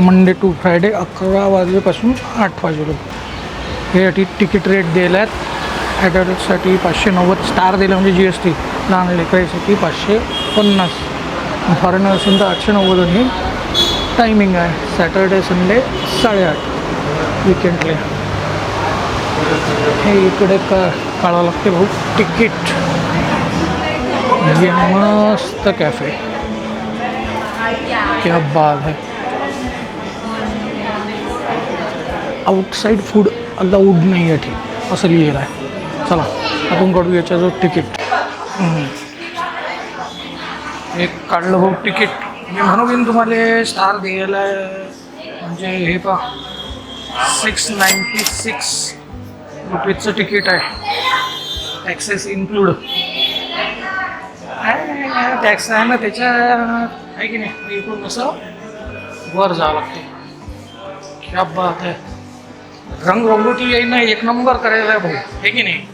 Monday to Friday अकरा वाजलेपासून आठ वाजेपर्यंत. यासाठी तिकीट रेट दिला आहेत ॲडल्टसाठी पाचशे नव्वद स्टार दिलं म्हणजे जी एस टी लहान लेकरासाठी पाचशे पन्नास. फॉरेनर असेल तर आठशे नव्वद आणि टायमिंग आहे. सॅटर्डे संडे साडेआठ विकेंडले हे इकडे का काढावं लागते भाऊ? तिकीट ये मस्त कॅफे क्या बात है. आउटसाईड फूड अलाउड नाही आहे ठीक असं लिहिलं आहे. चला आपण काढू याच्याजवळ तिकीट एक काढलं भाऊ तिकीट मी म्हणू की तुम्हाला स्टार आहे म्हणजे हे पा सिक्स नाईन्टी सिक्स रुपीजचं तिकीट आहे. टॅक्सेस इन्क्लूड टॅक्स आहे ना त्याच्या आहे की नाही? इकडून असं वर जावं लागते. क्या बात आहे. रंग रंगोटी येईन एक नंबर करायला आहे भाऊ. हे की नाही?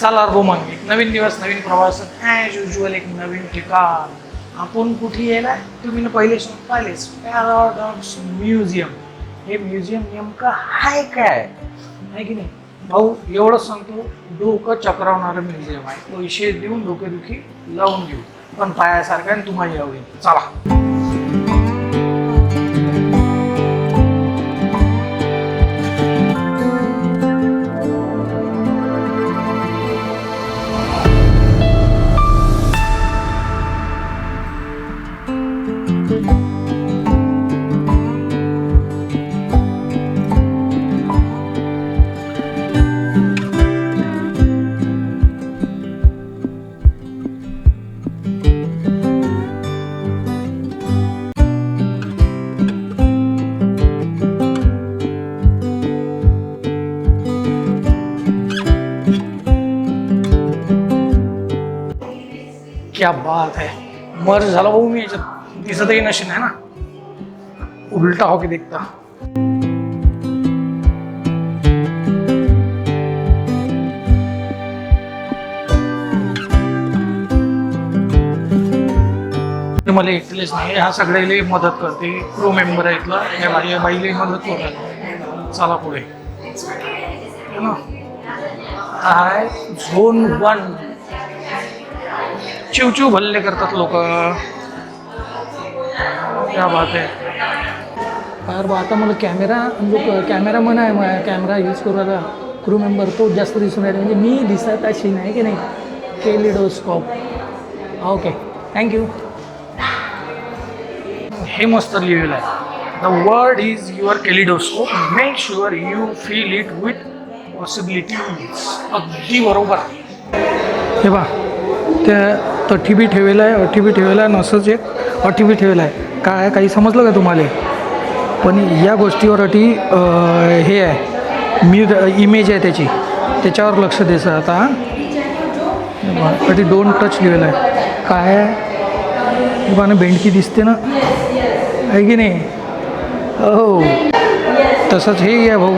चला रो मग. एक नवीन दिवस नवीन प्रवास. ॲज युजल एक नवीन ठिकाण. आपण कुठे यायला? तुम्ही पहिले शोध पाहिलेच पॅराडॉक्स म्युझियम हे म्युझियम नेमकं आहे काय? आहे की नाही? भाऊ एवढं सांगतो डोकं चक्रावणारं म्युझियम आहे. पैसे देऊन डोकेदुखी लावून देऊ पण पायासारखं आणि तुम्हाला येऊ चला. क्या बात है। मर झाला भाऊ मी याच्यात दिसतही नशीन आहे ना। उलटा हो की देखता मला एकलेच नाही ह्या सगळ्याला मदत करते क्रू मेंबर आहे इथला या बाई बाईला मदत करतात चला पुढे. ना? हाय झोन वन चिवचिव भल्ले करतात लोक. क्या बात आहे यार बा आता मला कॅमेरा जो कॅमेरा मन आहे मला कॅमेरा यूज करू राहिला क्रू मेंबर तो जास्त दिसून राहिला. म्हणजे मी दिसत अशी नाही की नाही. केलिडोस्कोप ओके थँक्यू हे मस्त लिहिलेलं आहे. The word is your kaleidoscope make sure you feel it with possibilities अगदी बरोबर. हे बा त्या तठी बी ठेवेला आहे. अठी बी ठेवेला आहे नसंच असंच एक अठी बी ठेवेला आहे. काय काही समजलं का तुम्हाला? पण या गोष्टीवर अटी हे आहे. मी इमेज आहे त्याची. त्याच्यावर लक्ष द्यायचं आता अटी डोंट टच लिहिलेलं आहे. काय आहे? हे भेंडकी दिसते ना. आहे की नाही? हो. तसंच हे आहे भाऊ.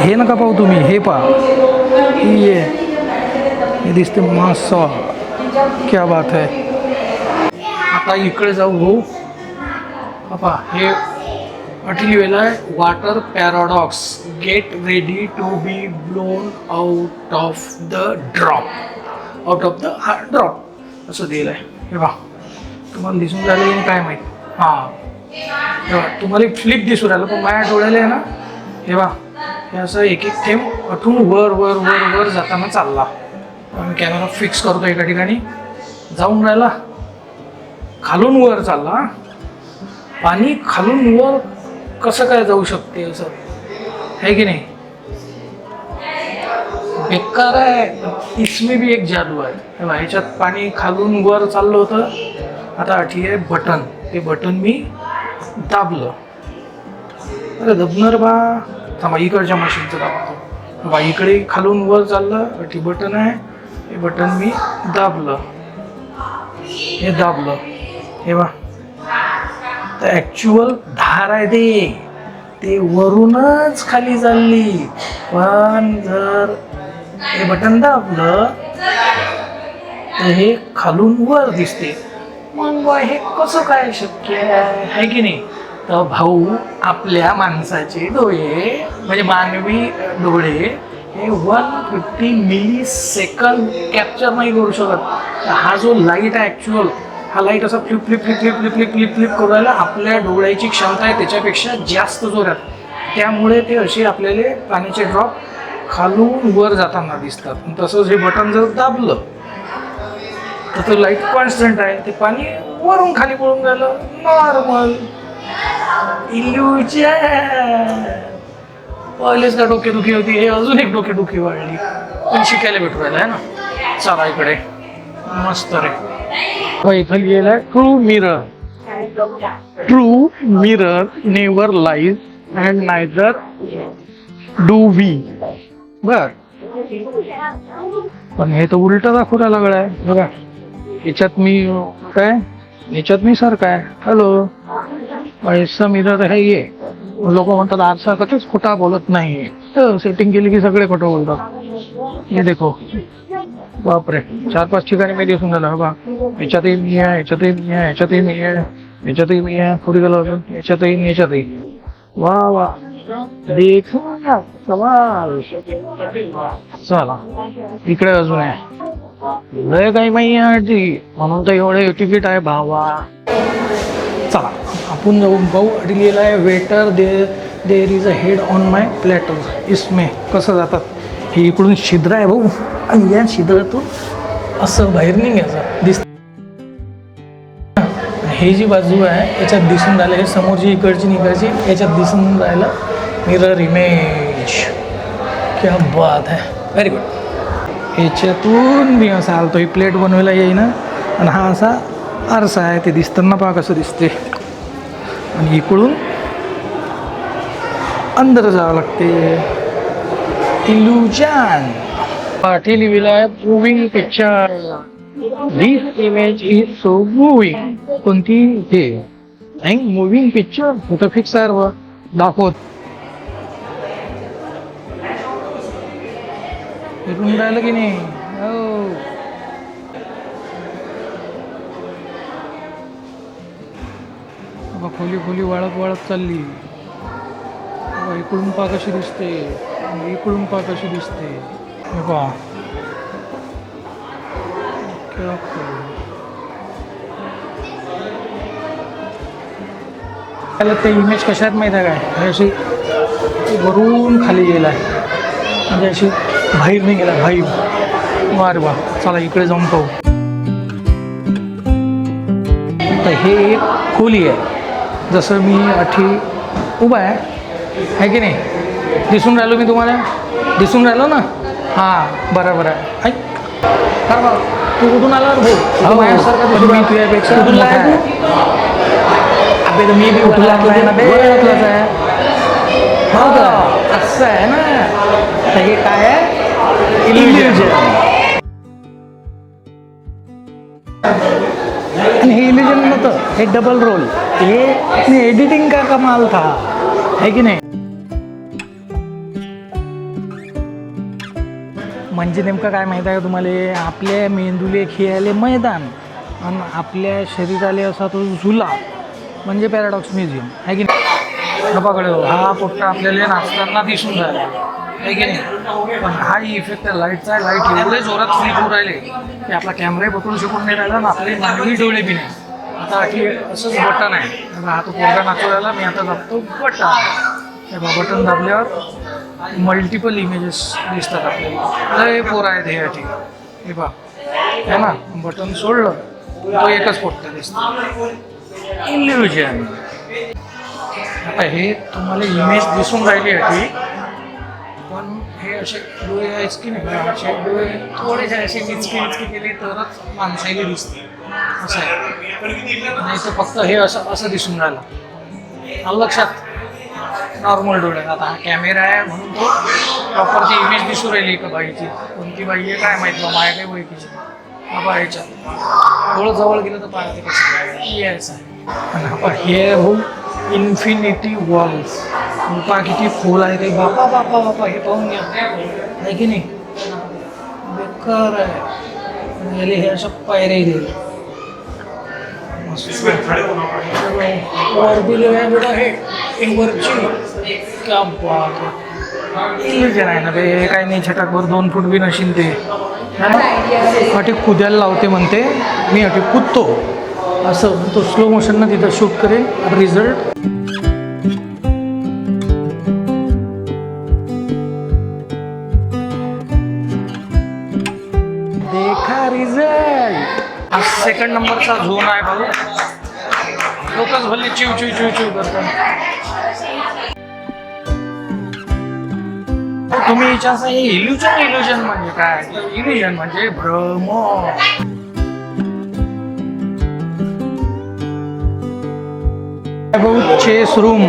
हे नका पाहू तुम्ही. हे पहा. ये हे दिसते मासा क्या बात है। आता इकडे जाऊ भाऊ बाबा हे अटी वेळेला आहे water paradox get ready to be blown out of the drop out of the हा ड्रॉप असं दिलं आहे हे। बा तुम्हाला दिसून राहिलं की काय माहीत हां हे। बा तुम्हाला एक फ्लिप दिसून राहिलं पण माझ्या डोळ्याला आहे ना हे बा हे असं एक एक थेंब अठून वर वर वर वर जाताना चालला। आम्ही कॅमेरा फिक्स करतो एका ठिकाणी. जाऊन राहिला. खालून वर चालला पाणी खालून वर कसं काय जाऊ शकते असं? आहे की नाही? बेकार आहे. इसमी बी एक जादू आहे. ह्याच्यात पाणी खालून वर चाललं होतं. आता अठी आहे बटन. ते बटन मी दाबलं. अरे दबणार बा. थांबा इकडच्या मशीनचं दाबतो. बा इकडे खालून वर चाललं अठी बटन आहे. हे बटन मी दाबलं. हे दाबलं. हे बा तर ॲक्च्युअल धार आहे ते. ते वरूनच खाली चालली. पण जर हे बटन दाबलं तर हे खालून वर दिसते. मग हे कसं काय शक्य आहे? की नाही? तर भाऊ आपल्या माणसाचे डोळे म्हणजे मानवी डोळे हे one fifty millisecond capture नाही करू शकत. हा जो लाइट आहे ॲक्च्युअल हा लाइट असा flip flip flip flip flip flip flip flip करायला आपल्या डोळ्याची क्षमता आहे त्याच्यापेक्षा जास्त जोरात. त्यामुळे ते असे आपल्याला पाण्याचे ड्रॉप खालून वर जाताना दिसतात. तसंच हे बटन जर दाबलं तर तो लाइट कॉन्स्टंट आहे. ते पाणी वरून खाली पळून राहिलं नॉर्मल इल्युजन पहिलेच का डोकेदुखी होती. हे अजून एक डोकेदुखी वाढली. पण शिकायला भेटू आहे ना? चला इकडे. मस्त रे. हो, इथं लिहिलंय true mirror true mirror never lies and neither do we बर. पण हे तर उलट दाखवू लागलाय. बघा. याच्यात मी काय? याच्यात मी सर काय हॅलो पैसा मिरर आहे ये. लोक म्हणतात आरसा कधीच खोटा बोलत नाही सेटिंग केली की सगळे खोटं बोलतात. हे देखो. बापरे. चार पाच ठिकाणी मी दिसून झालं बा. याच्यातही मी आहे याच्यातही मी आहे याच्यातही मी आहे याच्यातही मी आहे. पुढे गेलो अजून. याच्यातही मी याच्यातही. वा वा. देख कमाल चला. इकडे अजून आहे. लय काही माहिती आहे म्हणून तर एवढे तिकीट आहे भावा. चला. आपण जाऊ भाऊ आणि लिहिलं आहे waiter they there is a head on my platter इसमे कसं जातात? हे इकडून छिद्र आहे भाऊ. आणि या छिद्रातून असं बाहेर निघायचं. दिस हे जी बाजू आहे याच्यात दिसून राहिलं. हे समोरची इकडची निघायची याच्यात दिसून राहिलं मिरर इमेज क्या बात आहे व्हेरी गुड याच्यातून मी असा आलतो. ही प्लेट बनवायला येईना. आणि हा असा आरसा आहे ते दिसताना पहा कसं दिसते आणि इकडून अंदर जावं लागते इल्युजन पाठी लिहिलं आहे moving picture this image is so moving कोणती? हे. नाही मुव्हिंग पिक्चर कुठं फिक्स आहे दाखवत फिरून राहिलं की नाही? हो. खोली खोली वाळत वाळत चालली. इकडून पा कशी दिसते. इकडून पा कशी दिसते. हे पहा. त्याला ते इमेज कशात माहीत आहे काय? हे अशी वरून खाली गेला आहे. म्हणजे अशी बाहेर नाही गेला बाहेर वा रे वा. चला इकडे जाऊन पाहू. तर हे एक खोली आहे. जसं मी अठी उभा आहे. आहे की नाही? दिसून राहिलो मी तुम्हाला? दिसून राहिलो ना? हाँ बरोबर आहे ऐक. का बा तू कुठून आला भाऊ हो, माझ्यासारखा मी. तुझ्यापेक्षा आहे. अबे मी बी आहे ना बे? गोव्यातलाच आहे. हो का असं आहे ना? हे काय आहे? Illusion. हे इल्युजन नव्हतं. हे डबल रोल हे एडिटिंग का कमाल था? है की नाही? म्हणजे नेमकं काय माहीत आहे का तुम्हाला? आपल्या मेंदूले खेळाले मैदान आणि आपल्या शरीराले असा तो झुला. म्हणजे पॅराडॉक्स म्युझियम आहे की नाही? हा हा पोट्टा आपल्याला नाचताना दिसून झाला पण हा इफेक्ट लाईटचा लाइट एवढे जोरात फ्लिप होऊन राहिले की आपला कॅमेराही बटून शिकून नाही राहिला आणि आपले मागणी डोळे बी नाही. आता की असंच बटन आहे. हा तो पोरगा नाचू राहिला मी आता दाबतो बटन हे बटन दाबल्यावर मल्टिपल इमेजेस दिसतात आपल्याला. लय पोरं आहेत हे हे बा है ना बटन सोडलं तो एकच पोट्टा दिसतो. इंडिव्हिज्युअल आता हे तुम्हाला इमेज दिसून राहिली याची. असे डोळे आहेच की नाही असे डोळे थोडेसे असे मिचकी मिचकी केले तरच माणसाही दिसते. असं आहे. नाही तर फक्त हे असं असं दिसून राहिलं. लक्षात नॉर्मल डोळे. आता हा कॅमेरा आहे म्हणून तो प्रॉपर ती इमेज दिसू राहिली का बाईची. कोणती बाई आहे काय माहिती बाबा माया काय ओळखीची? बाबा याच्या. थोडं जवळ गेलं तर पाहते कसं येस आहे. आणि हे होम इन्फिनिटी वॉल्स पहा किती खोल आहे ते. बापा बापा बापा हे पाहून घ्या. आहे की नाही? बेकार आहे. गेले हे अशा पायऱ्या गेले मस्त. और भी जो है बेटा एक वरची. क्या बात आहे. इल्युजन आहे ना ते काही नाही छटाकभर दोन फूट बी नशीन ते. अटी कुद्याला लावते म्हणते. मी अटी कुदतो. असं तो स्लो मोशननं तिथं शूट करेन. रिझल्ट हा सेकंड नंबरचा झोन आहे भाऊ लोकच भले चिव चिव चिव चिव करतात. हो, तुम्ही विचारता हे इल्युजन इल्युजन म्हणजे काय? इल्युजन म्हणजे भ्रम. भाऊ चेस रूम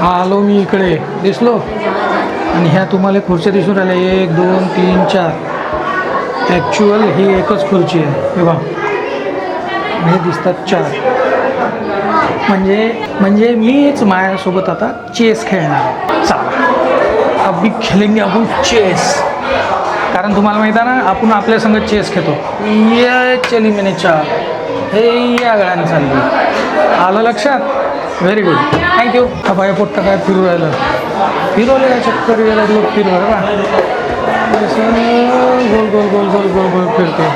हा आलो मी इकडे. दिसलो? आणि ह्या तुम्हाला खुर्च्या दिसून राहिल्या. एक दोन तीन चार. ॲक्च्युअल ही एकच खुर्ची आहे. हे बघा. हे दिसतात चार. म्हणजे म्हणजे मीच माझ्यासोबत आता चेस खेळणार. चला. अभी खेळेंगे आपण चेस कारण तुम्हाला माहीत आहे ना आपण आपल्या संगत चेस खेळतो. ये चली मैंने चार. हे या गळ्याने चालली. आलं लक्षात? व्हेरी गुड थँक्यू हा बाय पोट्टा काय फिरू राहिलं फिरवलं काय चक्कर? गेला लोक फिरवलं का असं गोल गोल गोल गोल गोल गोल फिरते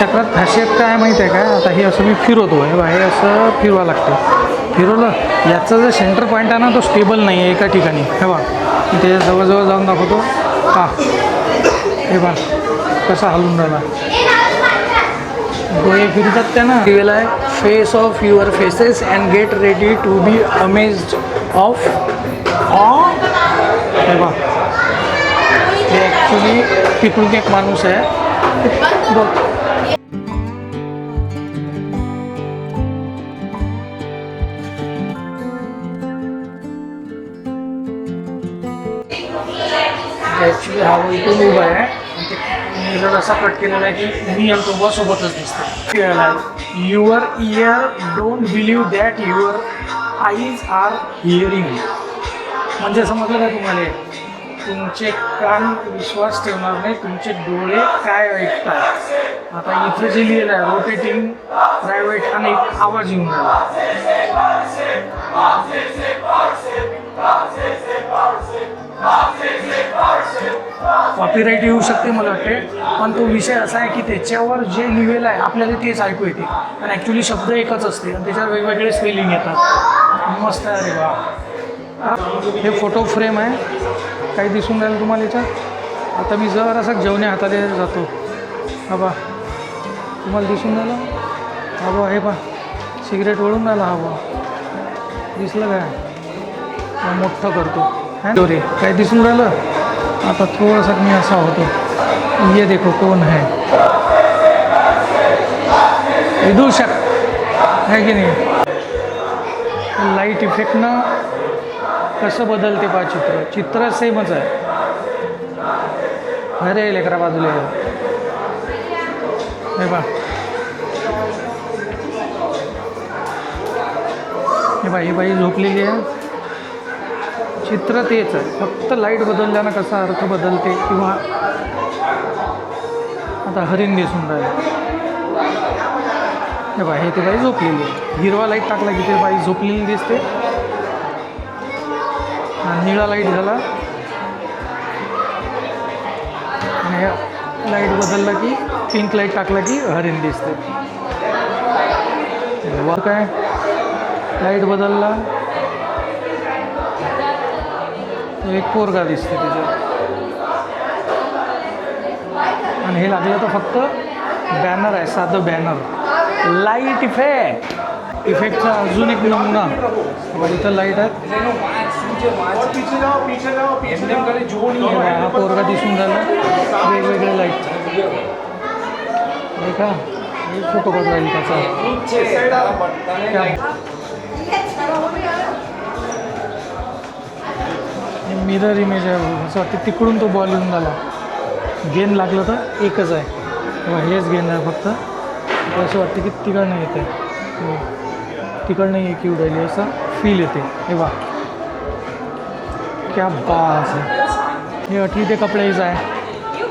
चक्रात खासियत काय माहीत आहे का? आता हे असं मी फिरवतो हे बा हे असं फिरवा लागतं फिरवलं याचं जे सेंटर पॉईंट आहे ना तो स्टेबल नाही आहे एका ठिकाणी. हे बा त्याच्या जवळजवळ जाऊन दाखवतो. हा हे बा कसा हलून राहिला. डोळे फिरतात त्या ना. दिलेला आहे face of your faces and get ready to be amazed of हे? बा हे ॲक्च्युली तिकडून एक आहे बघ ॲक्च्युली हा। इथून उभा आहे असा कट केलेला आहे की मी आणि सोबतच दिसतो your ear don't believe that your eyes are hearing म्हणजे समजलं काय तुम्हाला तुमचे कान विश्वास ठेवणार नाही तुमचे डोळे काय ऐकतात आता इथं जे लिहिलं आहे रोटेटिंग प्रायव्हेट आणि एक आवाज येऊन राहिला. कॉपीराईट येऊ शकते मला वाटते पण तो विषय असा आहे की त्याच्यावर जे लिहिलेलं आहे आपल्याला तेच ऐकू येते. आणि ॲक्च्युली शब्द एकच असते आणि त्याच्यावर वेगवेगळे स्पेलिंग येतात. मस्त आहे रे वा. हे फोटो फ्रेम आहे. काही दिसून राहिलं तुम्हाला याच्यात? आता मी जर असं जेवण्या हाताने जातो. हा बा. तुम्हाला दिसून राहिलं? हा बा हे पा सिगरेट वळून राहिला हा बा. दिसलं काय? मोठं करतो. है रे. काय दिसून राहिलं? आता थोडासा मी असा होतो. ये देखो कोण है. विदूषक. है की नाही? लाइट इफेक्टनं कसं बदलते पा चित्र? चित्र सेमच आहे. अरे लेकरा बाजूला ये. हे बा हे बा ही बाई झोपलेली आहे. चित्र तेच आहे. फक्त लाइट बदलल्यानं कसा अर्थ बदलते किंवा आता हरिण दिसून राहिलं. हे बा हे ते बाई झोपलेली आहे. हिरवा लाइट टाकला की ते बाई झोपलेली दिसते. निळा लाइट झाला. आणि लाइट बदलला की पिंक लाइट टाकला की हरिण दिसते वर काय. लाइट बदलला. एक पोरगा दिसते त्याच्यात आणि हे लागलं तर फक्त बॅनर आहे साधं बॅनर लाइट इफेक्ट इफेक्टचा अजून एक नमुना. इथं लाइट आहे पीछे जाओ पीछे जाओ पीछे करे जो नहीं है हा पोरगा दिसून झाला वेगवेगळे लाइट हे का हे फोटो काढून राहील त्याचा? हे मिरर इमेज आहे. असं वाटतं तिकडून तो बॉल येऊन झाला. गेन लागलं तर एकच आहे. तेव्हा हेच गेन आहे फक्त. असं वाटतं की तिकडनं येत आहे तिकडनं एक येऊ राहिली. असं फील येते. हे वा क्या बात है। हे अठली ते कपड्याचं आहे You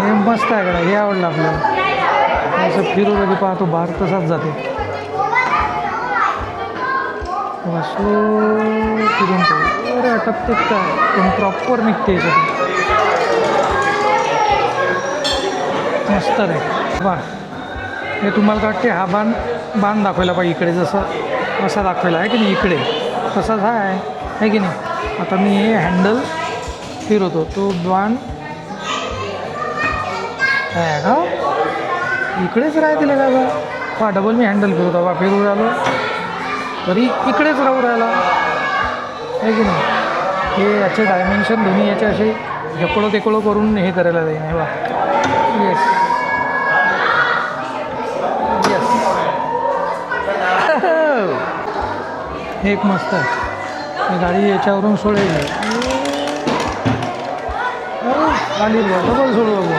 हे मस्त आहे कडा हे आवडलं आपल्याला. असं फिरू कधी पाहतो बाहेर तसाच जाते. स्लो फिरून अरे अटकते काय? पण प्रॉपर निघते याच्यात मस्त रे. बा हे तुम्हाला काय वाटते हा बाण? बाण दाखवायला पाहिजे इकडे जसं असा दाखवायला. आहे की नाही इकडे? तसाच हा आहे. आहे की नाही? आता मी हे हँडल फिरवतो. तो बाण आहे का? इकडेच राहतील का बा डबल मी हँडल फिरवतो. बा फिरू राहिलो. तरी इकडेच राहू राहिला. आहे की नाही? हे याचे डायमेन्शन दोन्ही याचे असे ढकळो तेकळो करून हे करायला जाईल हे बा येस येस एक मस्त आहे. गाडी याच्यावरून सोडेल. आली बा डबल सोडू बघू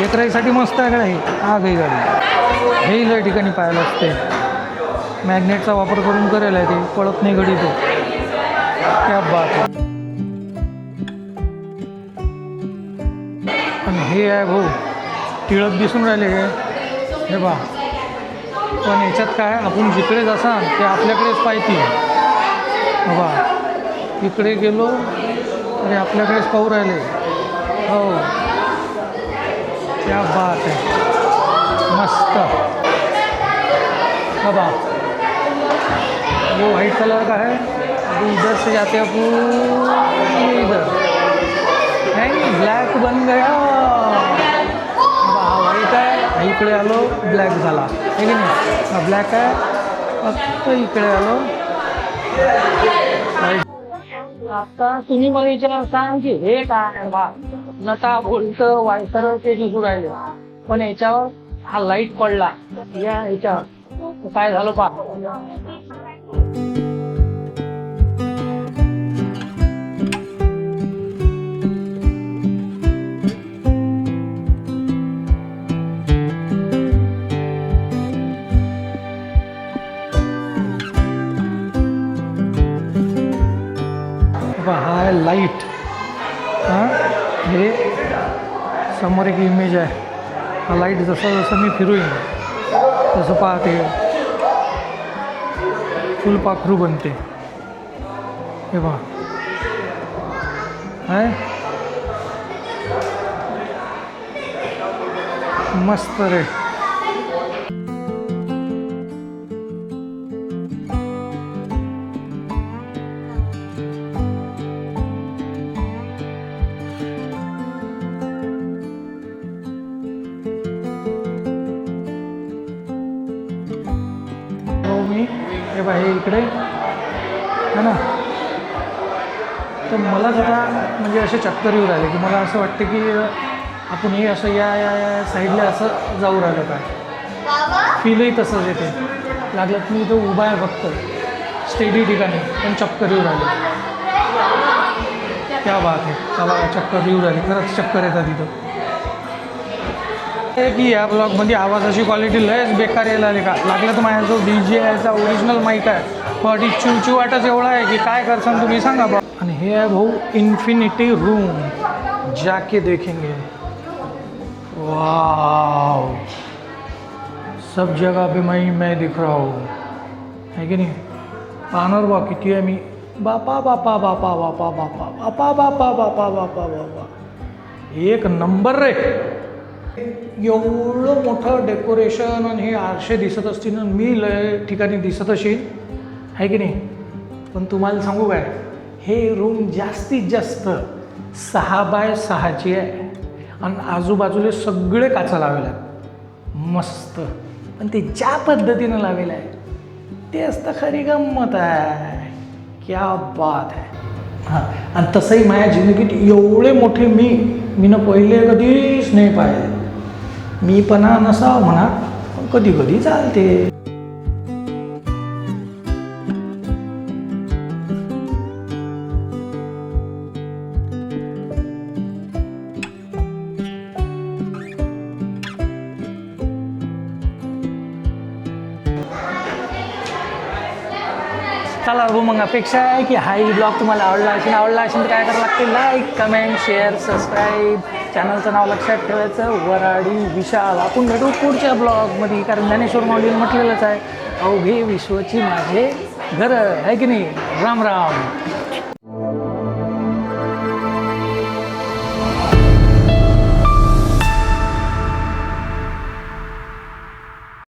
लेकराईसाठी मस्त आहे गाडी. हा गई गाडी. हे लय ठिकाणी पाहायला असते. मॅग्नेटचा वापर करून करेल आहे ते. पळत नाही घडी तो. कॅब बात पण हे आहे भाऊ टिळक दिसून राहिले हे हे बा. पण याच्यात काय आपण जिकडे जासाल ते आपल्याकडेच पाहतील बा इकडे गेलो, तरी आपल्याकडेच पाहू राहिले. हो. क्या बात आहे. मस्त. बाबा वो वाइट कलर का है? अभी इधर से जाते हैं, पूरे इधर. नहीं ब्लॅक बन गया. हा इकडे आलो ब्लॅक झाला. की नाही? ब्लॅक आहे. फक्त इकडे आलो. आता तुम्ही मला विचार सांग की हे काय? बा नटा बोलत वायसर ते दिसू राहिले. पण याच्यावर हा लाइट पडला. या याच्यावर. काय झालं पा समोर एक इमेज आहे. हा लाइट जसं जसं मी फिरू येईन तसं पाहते. फुलपाखरू बनते. हे पहा आहे मस्त रे. असे चक्कर येऊ राहिले की मला असं वाटतं की आपण हे असं या या या साईडला असं जाऊ राहिलं काय फीलही तसंच येते. लागलं की मी इथं उभा आहे फक्त. स्टेडी ठिकाणी. पण चक्कर येऊ राहिले. क्या बात आहे चला चक्कर येऊ राहिली. खरंच चक्कर येतात आहे की या ब्लॉगमध्ये आवाजाची क्वालिटी लयच बेकार यायला आली का? लागलं तर माझ्या जो डी जे याचा ओरिजिनल माईक आहे. पण ती चिवचिवाटच एवढा आहे की काय करसान तुम्ही सांगा बा. आणि हे आहे भाऊ इन्फिनिटी रूम जाके देखेंगे। वाव सब जगह पे मैं मैं दिख रहा हूँ। है की नाही? पाहणार बा किती आहे मी बापा बापा बापा बापा बापा बापा बापा बापा बापा बापा। एक नंबर रे। एवढं मोठं डेकोरेशन आणि हे आरशे दिसत असतील आणि मी लय ठिकाणी दिसत असेल आहे की नाही? पण तुम्हाला सांगू काय? हे रूम जास्तीत जास्त सहा बाय सहाची आहे. आणि आजूबाजूले सगळे काचा लावलेल्या मस्त. पण ते ज्या पद्धतीनं लावेलं आहे तेच तर खरी गंमत आहे. क्या बात आहे. हां. आणि तसंही माझ्या जिंदगीत एवढे मोठे मी मीनं पहिले कधीच नाही पाहिले. मी पणा नसावं म्हणा पण कधी कधी चालते. चला भाऊ मग अपेक्षा आहे की हा ब्लॉग तुम्हाला आवडला असेल आवडला असेल तर काय करावं लागते? लाईक कमेंट शेअर सबस्क्राईब चॅनलचं नाव लक्षात ठेवायचं. वराडी विशाल. आपण भेटू पुढच्या ब्लॉगमध्ये कारण ज्ञानेश्वर माऊलीने म्हटलेलंच आहे अवघे विश्वची माझे घर. आहे की नाही? राम राम.